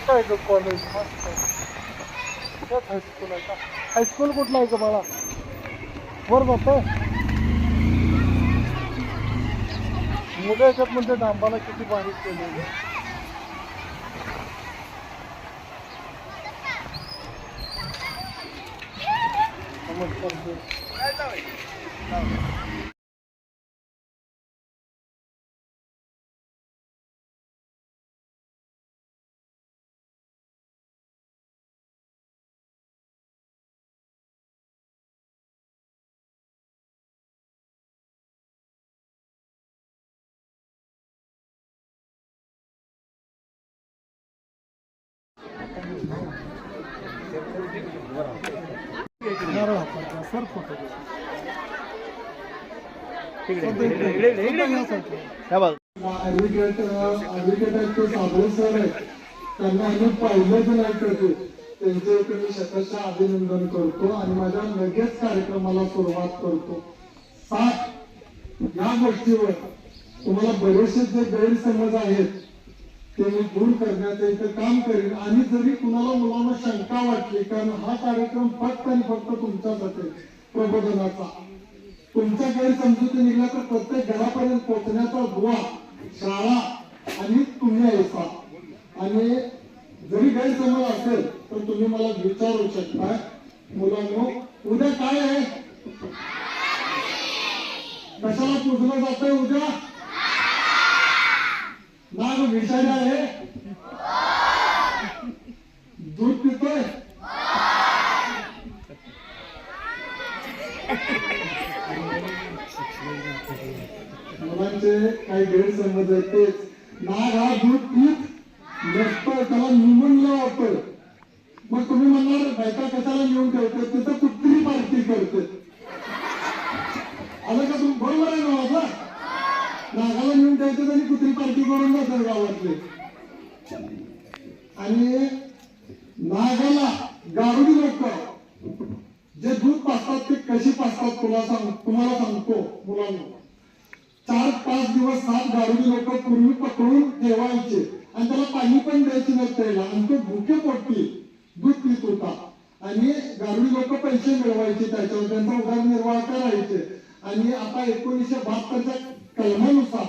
कुठं आहे गं कॉलेज मस्त. त्यात हायस्कूल आहे का? हायस्कूल कुठलं आहे का बाळा? वर जातो मुलं याच्यात म्हणजे डांबाला किती बारीक केलेली नमस्कार सर. फोटो त्यांना आम्ही पाहिलंच नाही कधी त्यांचे मी शतशः अभिनंदन करतो आणि माझ्या लगेच कार्यक्रमाला सुरुवात करतो सात या गोष्टीवर तुम्हाला बरेचसे जे गैरसमज आहेत ते मी दूर करण्याचं इथं काम करेन आणि जरी कुणाला मुलांना शंका वाटली कारण हा कार्यक्रम फक्त आणि फक्त तुमचाच असेल प्रबोधनाचा. तुमच्या गैरसमजुती निघला तर प्रत्येक घरापर्यंत पोहोचण्याचा दुवा शाळा आणि तुम्ही ऐसा आणि जरी गैरसमज असेल तर तुम्ही मला विचारू शकता मुलांनो उद्या काय आहे कशाला पुजलं जातंय उद्या नाग विषारी आहे दूध पितोय मुलांचे काही गैरसमज आहेत तेच नाग हा दूध पीत नसतो त्याला निमूनलं होतं मग तुम्ही म्हणणार बायका येऊन ठेवते तिथं कुठली पार्टी करते आलं का तुम्ही बरोबर आहे ना माझं नागाला येऊन ठेवतात आणि कुत्री पार्टी करून जातात गावातले. आणि नागाला गारुडी लोक जे दूध पाचतात ते कशी पाचतात तुला सांग तुम्हाला सांगतो मुलांना. चार पाच दिवस सात गारुडी लोक पूर्वी पकडून ठेवायचे. आणि त्याला पाणी पण द्यायचे नसते आणि तो भुके पोटी दूध पित होता. आणि गारुडी लोक पैसे मिळवायचे त्याच्यावर त्यांचा उदरनिर्वाह करायचे. आणि आता एकोणीसशे बहात्तरच्या कलमानुसार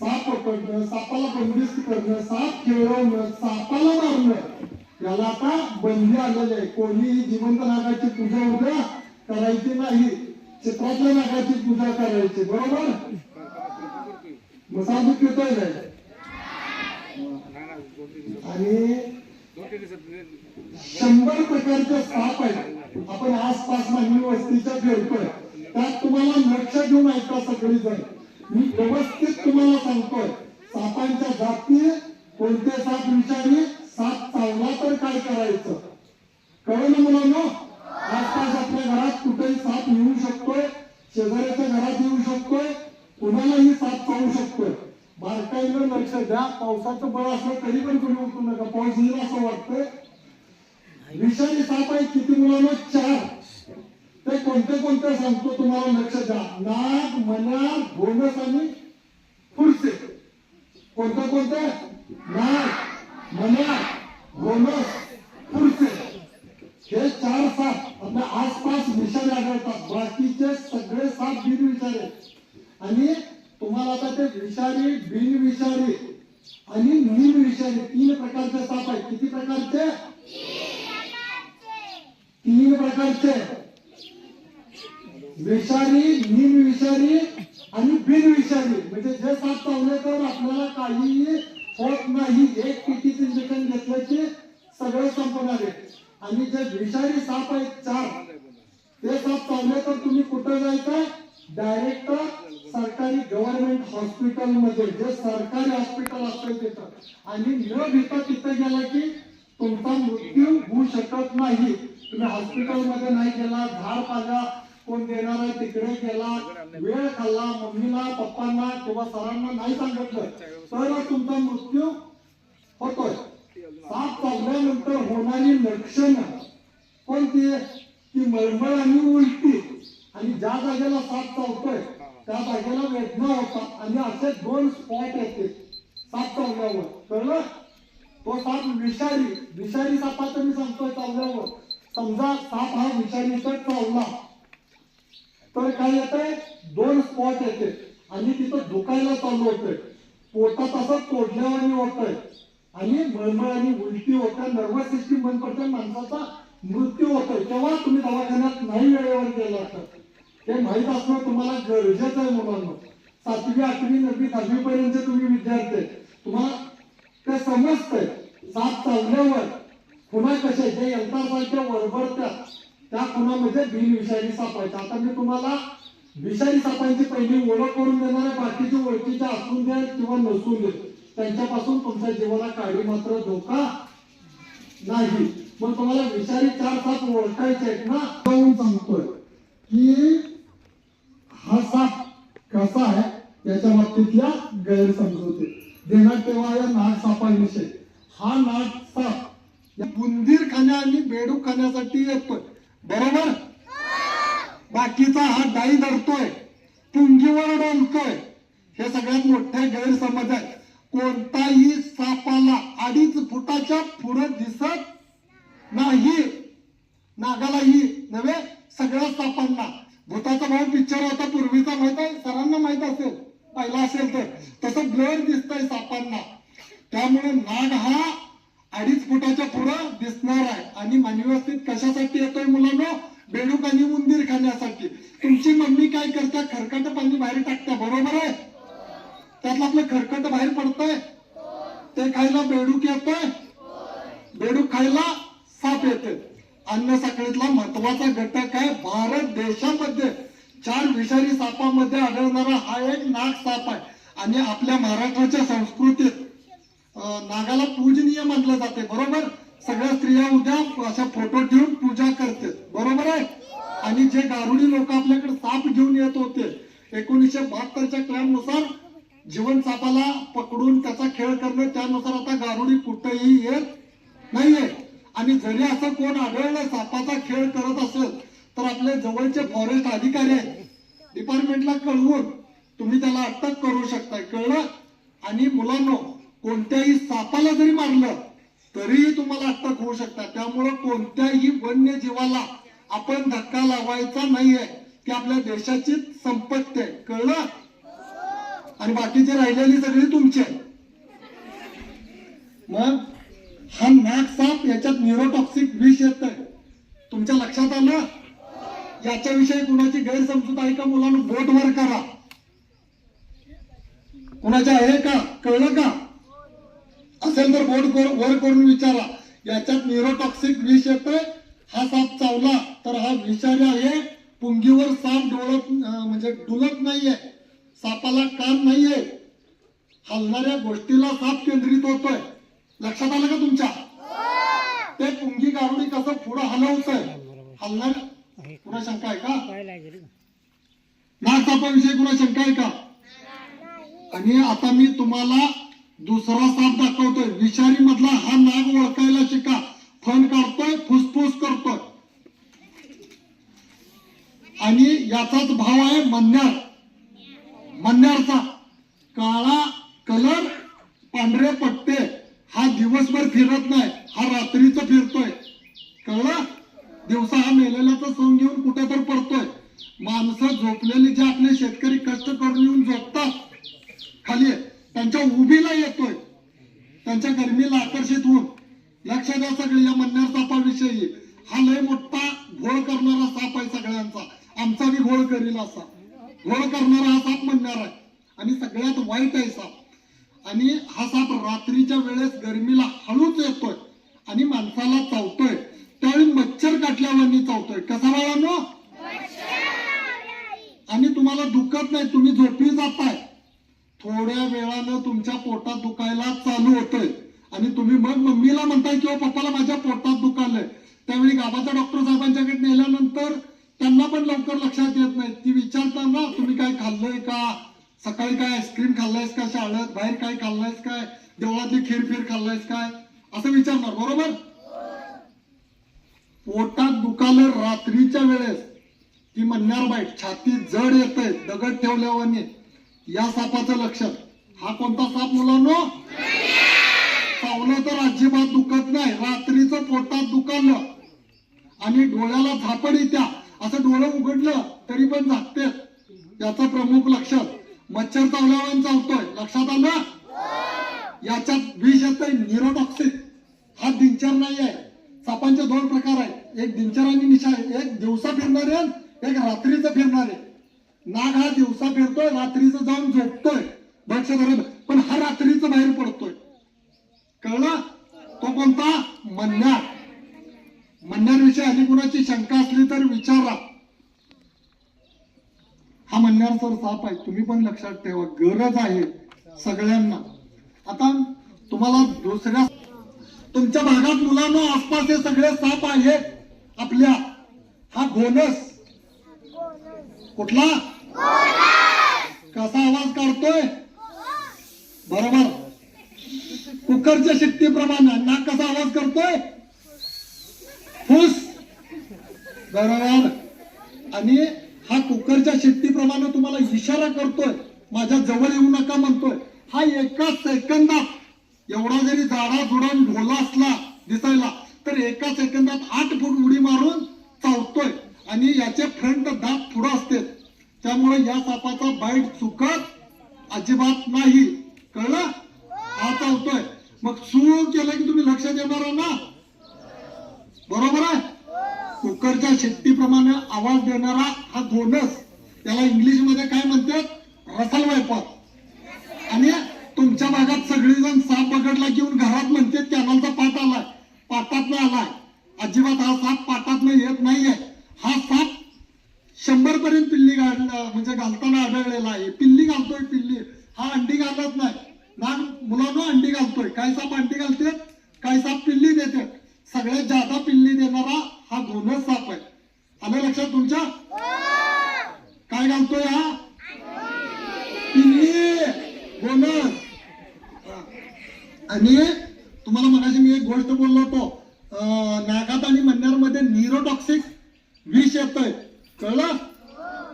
साप पकडणं सापाला बंदिस्त करणं साप खेळवणं सापाला मारणं याला आता बंदी आलेली आहे. कोणीही जिवंत नागाची पूजा उद्या करायची नाही. चित्रातल्या नागाची पूजा करायची. बरोबर? मसाल दूध आणि शंभर प्रकारचे साप आहेत आपण आसपास मागणी वस्तीच्या फिरतोय त्यात तुम्हाला लक्ष घेऊन ऐका सगळी जण मी व्यवस्थित तुम्हाला सांगतोय. सापांच्या जाती कोणते साप विचारी साप चावला तर काय करायचं? कळलं ना मुलांनो? आसपास आपल्या घरात कुठेही साप येऊ शकतोय शेजाऱ्याच्या घरात येऊ शकतोय कुणालाही साप चावू शकतोय. बारकाईनं लक्ष द्या पावसाचं बळ असलं तरी पण तुम्ही उठू नका. पाऊस येईल असं वाटतंय. विषारी साप आहे किती मुलांना चार. ते कोणते कोणते सांगतो तुम्हाला लक्ष द्या. नाग मना बोनस आणि फुरसे कोणते कोणते? नाग मना बोनस फुरसे हे चार साप. आपल्या आसपास विषारी आढळतात. बाकीचे सगळे साप बिनविषारी आहेत. आणि तुम्हाला आता ते विषारी बिनविषारी आणि निर्विषारी तीन प्रकारचे साप आहेत. किती प्रकारचे? तीन प्रकारचे. विषारी निर्विषारी आणि बिनविषारी. म्हणजे जे साप चावले तर आपल्याला काहीही होत नाही. एक टीटीचं इंजेक्शन घेतल्याचे सगळं संपणार आहे. आणि जे विषारी साप आहेत चार ते साप चावले तर तुम्ही कुठं जायचं? डायरेक्ट सरकारी गव्हर्नमेंट हॉस्पिटलमध्ये जे सरकारी हॉस्पिटल असतं तिथं. आणि न भीता तिथं गेला की तुमचा मृत्यू होऊ शकत नाही. तुम्ही हॉस्पिटलमध्ये नाही गेला झाड पाजा कोण देणार आहे तिकडे गेला वेळ खाल्ला मम्मीला पप्पांना किंवा सरांना नाही सांगितलं तर तुमचा मृत्यू होतोय. साप चालल्यानंतर होणारी लक्षणं कोणती? की मळमळ आणि उलटी. आणि ज्या जागेला साप चावतोय त्या जागेला वेदना होतात आणि असे दोन स्पॉट येते साप चावल्यावर. कळलं? तो साप विषारी. विषारी सापाचं मी सांगतोय चावल्यावर. समजा साप हा विषारीचा चावला. तर काय येतंय? दोन स्पॉट येते. आणि तिथं दुखायला चालू होतंय. पोटात असं तोडल्यावानी होतंय. आणि मळमळ आणि उलटी होत्या नर्वस सिस्टीम बंद पडते माणसाचा मृत्यू होतोय. तेव्हा तुम्ही दवाखान्यात नाही वेळेवर गेला तर. हे माहीत असणं तुम्हाला गरजेचं आहे मुलांना सातवी आठवी नववी दहावी पर्यंत तुम्ही विद्यार्थी आहे. तुम्हाला ते समजतंय. सात चालल्यावर पुन्हा कसे जे यंत्रासारख्या वरवरत्या त्या खुणामध्ये बिनविषारी सापायच्या आता मी तुम्हाला विषारी सापांची पहिली ओळख करून देणार आहे. बाकीची ओळखीच्या असून द्या किंवा नसून दे त्यांच्यापासून तुमच्या जीवाला काळी मात्र धोका नाही. मग तुम्हाला विषारी चार साप ओळखायचे आहेत ना? सांगतोय की हा साप कसा आहे याच्या बाबतीतल्या गैरसमजुती. देणार तेव्हा या नाग सापाविषयी. हा नाग साप या बुंदीर खाण्या आणि बेडूक खाण्यासाठी येतोय बरोबर? बाकीचा हा डाई धरतोय पुंगीवर डोलतोय. हे सगळ्यात मोठे गैरसमज आहे कोणताही सापाला अडीच फुटाच्या पुढे दिसत नाही. नागालाही नव्हे सगळ्या सापांना भूताचा भाऊ पिक्चर होता पूर्वीचा माहीत आहे सरांना माहीत असेल पाहिला असेल तर तसं ब्लर दिसतंय सापांना त्यामुळे नाग हा अडीच फुटाच्या पुढं दिसणार आहे आणि मानव्यवस्थित कशासाठी येतोय मुलांनो बेडूक आणि उंदीर खाण्यासाठी तुमची मम्मी काय करते खरकट पाणी बाहेर टाकते बरोबर आहे त्यातलं आपलं खरकट बाहेर पडतंय ते खायला बेडूक येतोय बेडूक खायला साप येते अन्न साखळीतला महत्त्वाचा घटक आहे भारत देशामध्ये चार विषारी सापामध्ये आढळणारा हा एक नाग साप आहे आणि आपल्या संस्कृतीत नागाला पूजनीय म्हटलं जाते बरोबर? सगळ्या स्त्रिया उद्या अशा फोटो ठेवून पूजा करते बरोबर आहे? आणि जे गारुडी लोक आपल्याकडे साप घेऊन येत होते एकोणीसशे बहात्तरच्या क्लॅमनुसार जीवन सापाला पकडून त्याचा खेळ करणं त्यानुसार आता गारुडी कुठेही येत नाहीये. आणि जरी असं कोण आढळलं सापाचा खेळ करत असेल तर आपले जवळचे फॉरेस्ट अधिकारी आहेत. डिपार्टमेंटला कळवून तुम्ही त्याला अटक करू शकताय. कळलं? आणि मुलांनो कोणत्याही सापाला जरी मारलं तरीही तुम्हाला अटक होऊ शकतात. त्यामुळं कोणत्याही वन्य जीवाला आपण धक्का लावायचा नाहीये की आपल्या देशाची संपत्ती आहे. कळलं? आणि बाकीची राहिलेली सगळी तुमची आहे. मग हा नाग साप याच्यात न्यूरोटॉक्सिक विष येत तुमच्या लक्षात आलं? याच्याविषयी कुणाची गैरसमजूत आहे का मुलांना? बोट वर करा. कुणाच्या आहे का? कळलं का? असेल तर बोट कर- वर करून विचारा. याच्यात न्यूरोटॉक्सिक विष येतोय. हा साप चावला तर हा विषारी आहे. पुंगीवर साप डोळत म्हणजे डुलत नाहीये. सापाला कान नाहीये. हलणाऱ्या गोष्टीला साप केंद्रित होतोय. लक्षात आलं का तुमच्या? ते पुंगी गारुडी कसं पुढं हलवतंय? हलणार पुन्हा शंका आहे का? नाग सापाविषयी पुन्हा शंका आहे का? आणि आता मी तुम्हाला दुसरा साप दाखवतोय. विषारी मधला हा नाग ओळखायला शिका. फन काढतोय फुसफुस करतोय. आणि याचाच भाव आहे मन्यार. मन्यारचा काळा कलर पांढरे पट्टे. हा दिवसभर फिरत नाही हा रात्रीच फिरतोय. कळलं? दिवसा हा मेलेल्याचा सोंग घेऊन कुठे तर पडतोय. माणसं झोपलेली जे आपले शेतकरी कष्ट करून येऊन झोपतात खाली त्यांच्या उभीला येतोय. त्यांच्या गर्मीला आकर्षित होऊन. लक्ष द्या सगळे या मन्यार सापाविषयी हा लय मोठा घोळ करणारा साप आहे सगळ्यांचा आमचा बी घोळ करील असा घोळ करणारा हा साप म्हणणार आहे आणि सगळ्यात वाईट आहे साप आणि हा साप रात्रीच्या वेळेस गरमीला हळूच येतोय आणि माणसाला चावतोय त्यावेळी मच्छर काटल्यावानी चावतोय कसा बाळांनो आणि तुम्हाला दुखत नाही तुम्ही झोपी जाताय थोड्या वेळानं तुमच्या पोटात दुखायला चालू होतंय आणि तुम्ही मग मम्मीला किंवा पप्पाला माझ्या पोटात दुखालंय. त्यावेळी गावाचा डॉक्टर साहेबांच्याकडे नेल्यानंतर त्यांना पण लवकर लक्षात येत नाही. ती विचारताना तुम्ही काय खाल्लंय का? सकाळी काय आईस्क्रीम खाल्लायस का? शाळेत बाहेर काय खाल्लायस काय? देवळातली खीर फिर खाल्लायस काय? असं विचारणार बरोबर? पोटात दुखालं रात्रीच्या वेळेस. ती म्हणणार बाईट छाती जड येते दगड ठेवल्यावानी. या सापाचं लक्षण. हा कोणता साप मुलांनो? पावलं तर अजिबात दुखत नाही. रात्रीचं पोटात दुखालं. आणि डोळ्याला झापड येत्या. असं डोळं उघडलं तरी पण झाकते. याचं प्रमुख लक्षण मच्छर चावल्यावर चावतोय. लक्षात आलं? याच्यात विष येतंय. निरोटॉक्सिक हा दिनचर नाही आहे. सापांचे दोन प्रकार आहेत. एक दिनचर आणि निशा आहे. एक दिवसा फिरणारे एक रात्रीचं फिरणारे. नाग हा दिवसा फिरतोय. रात्रीचं जाऊन झोपतोय. भक्ष पण हा रात्रीचं बाहेर पडतो कळलं तो कोणता मन्यार मन्यारविषयी आधी कुणाची शंका असली तर विचारा हा सर साप आहे. तुम्ही पण लक्षात ठेवा. गरज आहे सगळ्यांना. आता तुम्हाला दुसऱ्या तुमच्या भागात मुलांना आसपास हे सगळे साप आहेत. आपल्या. हा घोणस कुठला? कसा आवाज काढतोय? बरोबर. कुकरच्या शक्तीप्रमाणे नाक कसा आवाज करतोय? फुस. बरोबर. आणि हा कुकरच्या शक्तीप्रमाणे इशारा करतोय. माझ्या जवळ येऊ नका म्हणतोय. हा एका सेकंदात एवढा जरी जाडा जुडून ढोला असला दिसायला तर एका सेकंदात आठ फूट उडी मारून चावतोय. आणि याचे फ्रंट दात पुढं असते त्यामुळे या सापाचा बाईट चुकत अजिबात नाही. कळलं? हा चावतोय. मग सुरू केलं की तुम्ही लक्ष देणार ना? बरोबर आहे? कुकरच्या शक्तीप्रमाणे आवाज देणारा हा घोणस त्याला इंग्लिशमध्ये काय म्हणतात? रसल वायपर आणि तुमच्या भागात सगळेजण साप पकडला घेऊन घरात म्हणते कॅनलचा पाठ आलाय. पाटात आलाय. अजिबात हा साप पाटात येत नाहीये. हा साप शंभर पर्यंत पिल्ली घाल म्हणजे घालताना आढळलेला आहे. पिल्ली घालतोय पिल्ली. हा अंडी घालत नाही. लहान मुलांना अंडी घालतोय. काय साप अंडी घालते? काय साप पिल्ली देते? सगळ्यात जादा पिल्ली देणारा हा घोणस साप आहे. आलं लक्षात तुमच्या? काय घालतोय हा? पिल्ली घोणस आणि तुम्हाला मगाशी मी एक गोष्ट बोललो होतो. नागात आणि मन्यारमध्ये न्यूरोटॉक्सिक विष येतोय. कळलं?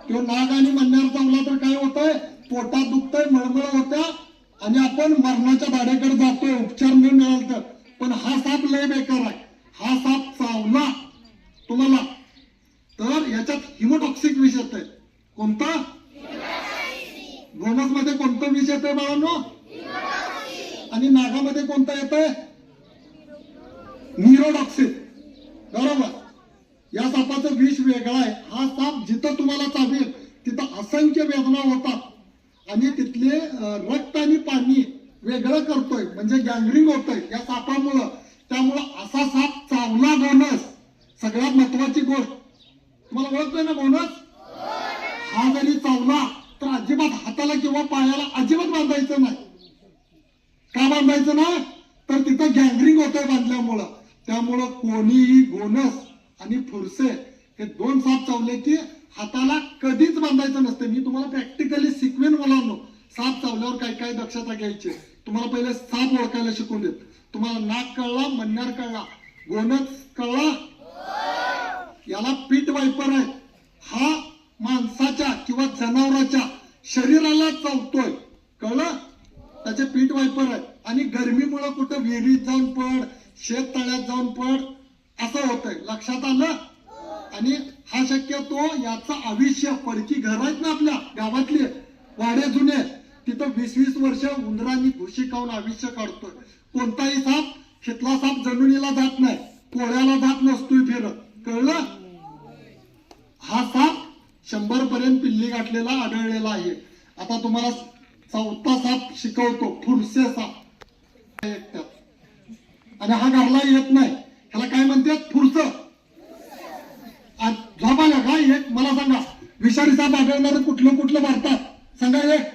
तो नाग आणि मन्यार चावला तर काय होतंय? पोटात दुखतंय मळमळ होत्या आणि आपण मरणाच्या दाढेकडे जातोय. उपचार न मिळाल तर पण हा साप लय बेकार आहे. हा साप चावला तुम्हाला तर याच्यात हिमोटॉक्सिक विष येतंय कोणता बोनसमध्ये कोणतं विष येतंय बाळांनो आणि नागामध्ये कोणतं येतंय निरोडॉक्सिन बरोबर. या सापाचं विष वेगळं आहे. हा साप जिथं तुम्हाला चालेल तिथं असंख्य वेदना होतात. आणि तिथले रक्त आणि पाणी वेगळं करतोय. म्हणजे गँगरिंग होतंय या सापामुळं. त्यामुळं असा साप चावला बोनस. सगळ्यात महत्वाची गोष्ट. तुम्हाला ओळखतोय ना बोनस? हा जरी चावला तर अजिबात हाताला किंवा पायाला अजिबात बांधायचं नाही. का बांधायचं ना तर तिथं गँग्रिंग होतंय बांधल्यामुळं. त्यामुळं कोणीही गोनस आणि फुरसे हे दोन साप चावले की हाताला कधीच बांधायचं नसते. मी तुम्हाला प्रॅक्टिकली शिकवेन मुलांनो साप चावल्यावर काय काय दक्षता घ्यायची. तुम्हाला पहिले साप ओळखायला शिकून देत. तुम्हाला नाक कळला मन्यार कळला गोनस कळला? याला पीठ वायपर आहे. हा माणसाच्या किंवा जनावराच्या शरीराला चावतोय. कळलं? त्याचे पीठ वायपर आहे. आणि गरमीमुळे कुठं विहिरीत जाऊन पड शेत तळ्यात जाऊन पड असं होतंय. लक्षात आलं? आणि हा शक्यतो याचा आयुष्य पडकी घर आहेत ना आपल्या गावातले. वाडे जुने तिथं वीस वीस वर्ष उंदरांनी घुशी खाऊन आयुष्य काढतोय. कोणताही साप शितला साप जमिनीला जात नाही. पोळ्याला जात नसतोय फिरत. कळलं? हा साप शंभर पर्यंत पिल्ली गाठलेला आढळलेला आहे. आता तुम्हाला चौथा साप शिकवतो फुरसे साप. आणि हा घरला येत नाही. ह्याला काय म्हणतात? फुरस झोपायला का एक मला सांगा विषारी साप आढळणार कुठलं कुठलं भारतात? सांगा एक.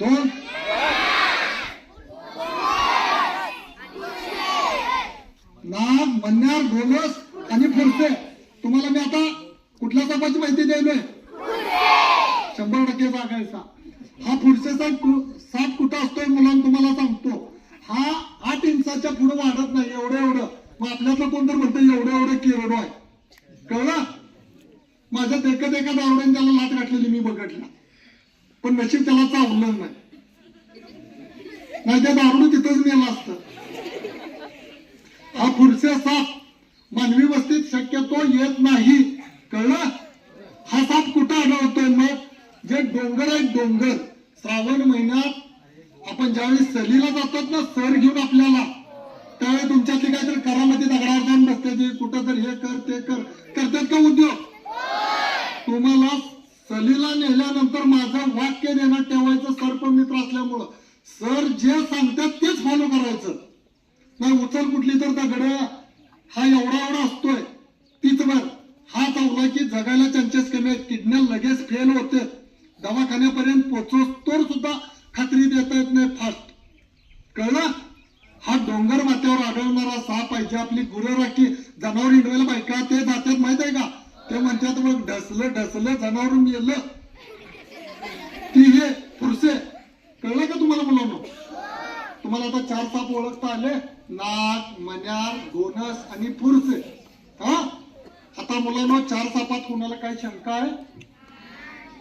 दोन. नाग मन्यार घोलस आणि फुरसे तुम्हाला मी आता कुठला सापाची माहिती द्यायलोय शंभर टक्के सांगायचा. हा पुढचे साप साप कुठं असतोय मुलांना तुम्हाला सांगतो. हा आठ इंचाच्या पुढे वाढत नाही एवढं एवढं. मग आपल्यातलं कोण तर म्हणतो एवढं एवढं किरण आहे. कळलं? माझ्या देखत एका दावड्याने त्याला लाट गाठलेली मी बघटला पण नशीब त्याला चावलं नाही. माझ्या दारुण तिथंच नेलं असत. हा पुढचे साप मानवी वस्तीत शक्यतो येत नाही. कळलं? हा साप कुठं आढळतो मग? जे डोंगर आहे डोंगर. श्रावण महिन्यात आपण ज्यावेळी सलीला जातात ना सर घेऊन आपल्याला त्यावेळी तुमच्यातली काहीतरी करामध्ये दगडावर जाऊन बसते कुठं तर हे कर ते कर. करतात का उद्योग? तुम्हाला सलीला नेल्यानंतर माझं वाक्य देणं ठेवायचं सर पण मित्र असल्यामुळं. सर जे सांगतात तेच फॉलो करायचं. नाही उचल कुठली तर दगड. हा एवढा एवढा असतोय. तीच बर. की जगायला चान्सेस कमी आहेत. किडन्या लगेच फेल होते. दवाखान्यापर्यंत पोहोचतोर सुद्धा खात्री देता येत नाही. फास्ट कळलं? हा डोंगर माथ्यावर आढळणारा साप पाहिजे आपली गुरं राखी जनावर हिंडवायला बायका ते जातात माहीत आहे का? ते म्हणतात मग ढसलं ढसलं जनावर मेलं ती हे पुरसे कळलं का तुम्हाला मुलांना? तुम्हाला आता चार साप ओळखता आले. नाग मन्यार गोनस आणि फुरसे. हा? आता मुलांना चार सापात कुणाला काय शंका आहे?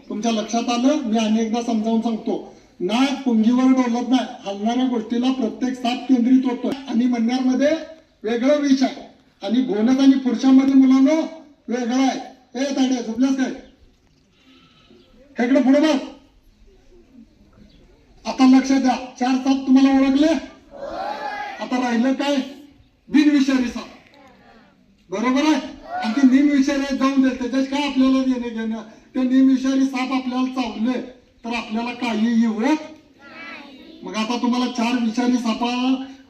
तुमच्या लक्षात आलं? मी अनेकदा समजावून सांगतो. ना पुंगीवर डोलत नाही. हलणाऱ्या गोष्टीला प्रत्येक साप केंद्रित होतो आणि मन्यारमध्ये वेगळं विष आहे. आणि गोनत आणि पुरुषांमध्ये मुलांना वेगळं आहे. ए ताडे झोपल्यास काय? हेकडे पुढे बघ. आता लक्ष द्या. चार साप तुम्हाला ओळखले? आता राहिलं काय? बिनविषारी साप. बरोबर आहे? आणि ते निमविषारी जाऊन दे त्याच्यात काय आपल्याला देणे घेणं? ते निमविषारी साप आपल्याला चावले तर आपल्याला काही होत मग आता तुम्हाला चार विषारी सापा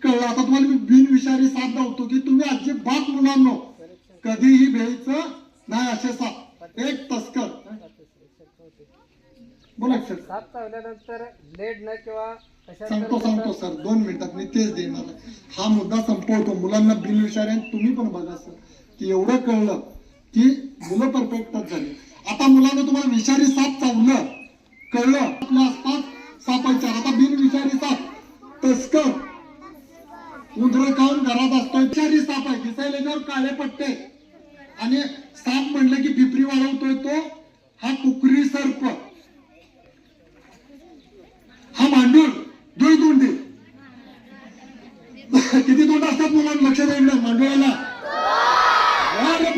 कळलं. आता तुम्हाला मी बिनविषारी साप धावतो की तुम्ही अजिबात मुलांनो कधीही भ्यायचं नाही असे साप. एक तस्कर. बोला सर साप चावल्यानंतर लेड न किंवा सांगतो सांगतो सर. दोन मिनिटात मी तेच देणार. हा मुद्दा संपवतो. मुलांना बिनविषारी आणि तुम्ही पण बघा सर. की एवढं कळलं की मुलं परफेक्टच झाली. आता मुलानं तुम्हाला विषारी साप चावलं कळलं? आपल्या आसपास सापायचं आता बिनविषारी साप तस्कर. उंदर खाऊन घरात असतो विषारी साप आहे. दिसायला याच्यावर काळे पट्टे. आणि साप म्हणलं की पिपरी वाढवतोय तो हा कुकरी सर्प हा मांडूळ दुई तोंडी किती तोंड असतात मुलांना लक्ष द्यायला मांडुळाला अरे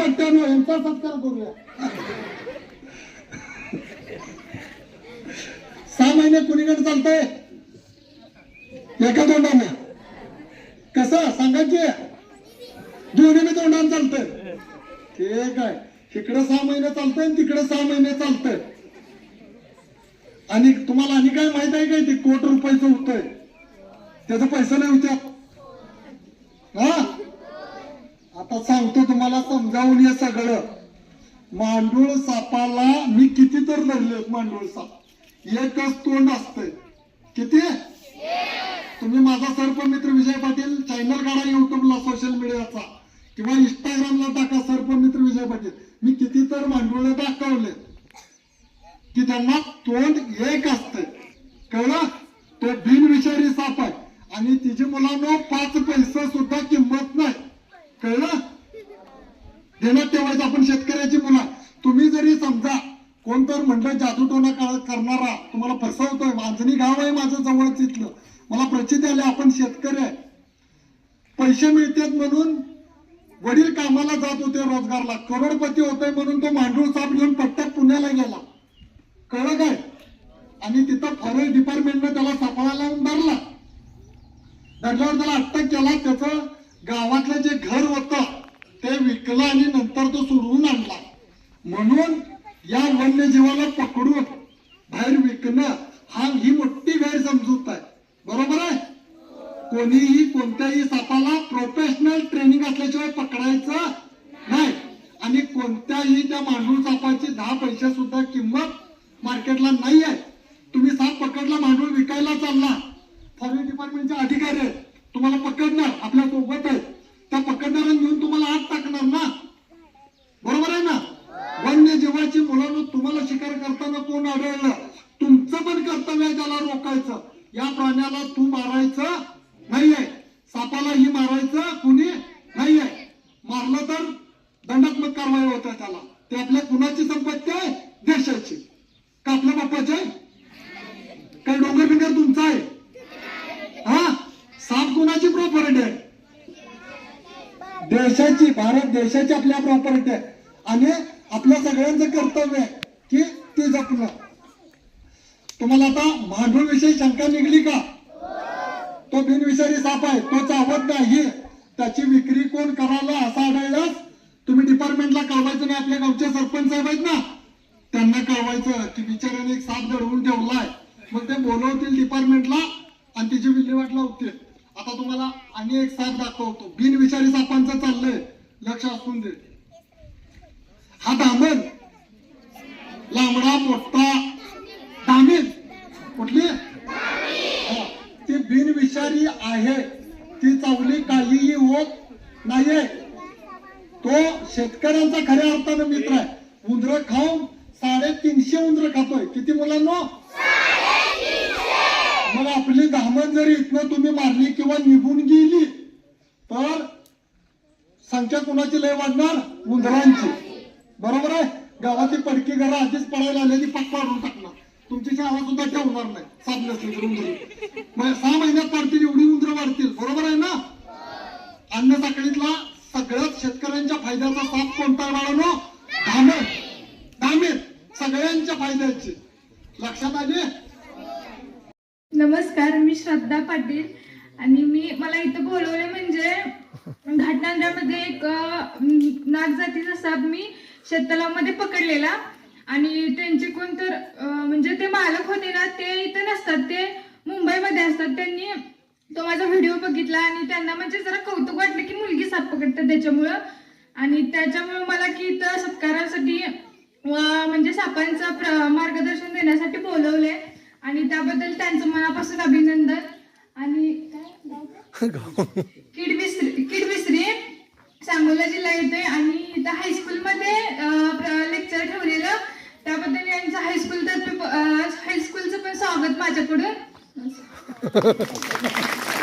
पट्ट्यानो सत्कार करूया सहा महिने कुणीकडे चालतंय एका तोंडाने कसं सांगा की दोन्ही मी तोंडाने चालतंय ठीक आहे इकडे सहा महिने चालतंय आणि तिकडे सहा महिने चालतंय आणि तुम्हाला आणि काय माहीत आहे काय ते कोट रुपयाचं होतंय त्याचे पैसे नाही होत्या हा आता सांगतो तुम्हाला समजावून हे सगळं मांडूळ सापाला मी किती तर धरले मांडूळ साप? एकच तोंड असतंय. किती? तुम्ही माझा सर्पमित्र विजय पाटील चॅनल काढा युट्यूबला सोशल मीडियाचा किंवा इंस्टाग्रामला टाका सर्पमित्र विजय पाटील. मी किती तर मांडूळ दाखवले. की त्यांना तोंड एक असतंय. कळलं? तो बिनविषारी साप आहे. आणि तिची मुलांना पाच पैसे सुद्धा किंमत नाही. कळलं? देण्यात ठेवायचं आपण शेतकऱ्याची मुलं. तुम्ही जरी समजा कोण तर म्हणलं जादूटोना करणारा तुम्हाला फसवतोय मांजणी गाव आहे माझं जवळच तिथलं मला प्रचिती आले आपण शेतकरी आहे. पैसे मिळतात म्हणून वडील कामाला जात होते रोजगारला. करोडपती होतोय म्हणून तो मांडूळ साप घेऊन पट्ट्यात पुण्याला गेला. कळलं काय? आणि तिथं फॉरेस्ट डिपार्टमेंटनं त्याला सापळाला लावून धरला. धरल्यावर त्याला अटक केला. त्याचं गावातलं जे घर होतं ते विकलं आणि नंतर तो सोडवून आणला. म्हणून या वन्यजीवाला पकडून बाहेर विकणं हा ही मोठी गैरसमजूत आहे. बरोबर आहे? कोणीही कोणत्याही सापाला प्रोफेशनल ट्रेनिंग असल्याशिवाय पकडायचं नाही. आणि कोणत्याही त्या मांडूळ सापाची दहा पैसे सुद्धा किंमत मार्केटला नाही आहे. तुम्ही साप पकडला मांडूळ विकायला चालला. फॉरेन डिपार्टमेंटचे अधिकारी आहेत तुम्हाला पकडणार आपल्यासोबत आहेत त्या पकडणाऱ्या घेऊन तुम्हाला आत टाकणार ना बरोबर आहे ना वन्यजीवाची मुलांना तुम्हाला शिकार करताना कोण आढळलं तुमचं पण कर्तव्य आहे त्याला रोखायचं या प्राण्याला तू मारायचं नाहीये सापालाही मारायचं कुणी नाहीये मारलं तर दंडात्मक कारवाई होते त्याला ते आपल्या कुणाची संपत्ती आहे देशाची का आपल्या बाप्पाची आहे काय डोंगर बिंगर तुमचा आहे हा साप कुणाची प्रॉपर्टी आहे देशाची भारत देशाची आपल्या प्रॉपर्टी आहे आणि आपल्या सगळ्यांचं कर्तव्य आहे की ती जपणं तुम्हाला आता भांडूळ विषयी शंका निघली का? तो बिनविषारी साप आहे तो चावत नाही. त्याची विक्री कोण करायला असा आढळल्यास तुम्ही डिपार्टमेंटला कळवायचं नाही आपल्या गावचे सरपंच साहेब आहेत ना? त्यांना कळवायचं की बिचाऱ्याने एक साप दडवून ठेवलाय. मग ते बोलवतील डिपार्टमेंटला आणि तिची विल्हेवाट लावतील. आता तुम्हाला आणि एक साप दाखवतो. बिनविषारी सापांचं चाललंय. लक्ष असून दे. हा दामन लांबडा मोठा दामिन कुठली? ती बिनविषारी आहे. ती चावली काहीही होत नाहीये. तो शेतकऱ्यांचा खऱ्या अर्थानं मित्र आहे. उंदर खाऊन साडेतीनशे उंदर खातोय. किती मुलांना? मग आपली धामण जरी इथनं तुम्ही मारली किंवा निघून गेली तर संख्या कुणाची लय वाढणार? उंदरांची. बरोबर आहे? गावाची पडकी घरं आधीच पडायला आलेली पक्का वाढून टाकणार. तुमची शाळा सुद्धा ठेवणार नाही. साप नसली तर उंदर. म्हणजे सहा महिन्यात पडतील एवढी उंदर वाढतील. बरोबर आहे ना? अन्न साखळीतला सगळ्यात शेतकऱ्यांच्या फायद्याचा साप कोणता आहे बाळांनो? धामेर. धामेर. सगळ्यांच्या फायद्याची. लक्षात आले? नमस्कार मी श्रद्धा पाटील. आणि मी मला इथं बोलवले म्हणजे घाटनांद्यामध्ये एक नाग जातीचा साप मी शेततलावमध्ये पकडलेला. आणि त्यांचे कोण तर म्हणजे ते मालक होते ना ते इथं नसतात. ते मुंबईमध्ये असतात. त्यांनी तो माझा व्हिडिओ बघितला आणि त्यांना म्हणजे जरा कौतुक वाटलं की मुलगी साप पकडतात त्याच्यामुळं. आणि त्याच्यामुळं मला की इथं सत्कारासाठी म्हणजे सापांचं प्र- मार्गदर्शन देण्यासाठी बोलवलंय. आणि त्याबद्दल त्यांचं मनापासून अभिनंदन. आणि काय? नाव? किडविसरी किडविसरी सांगोला जिल्हा येते आणि इथं हायस्कूलमध्ये लेक्चर ठेवलेलं. त्याबद्दल यांचं हायस्कूल तर्फे हायस्कूलचं पण स्वागत माझ्याकडून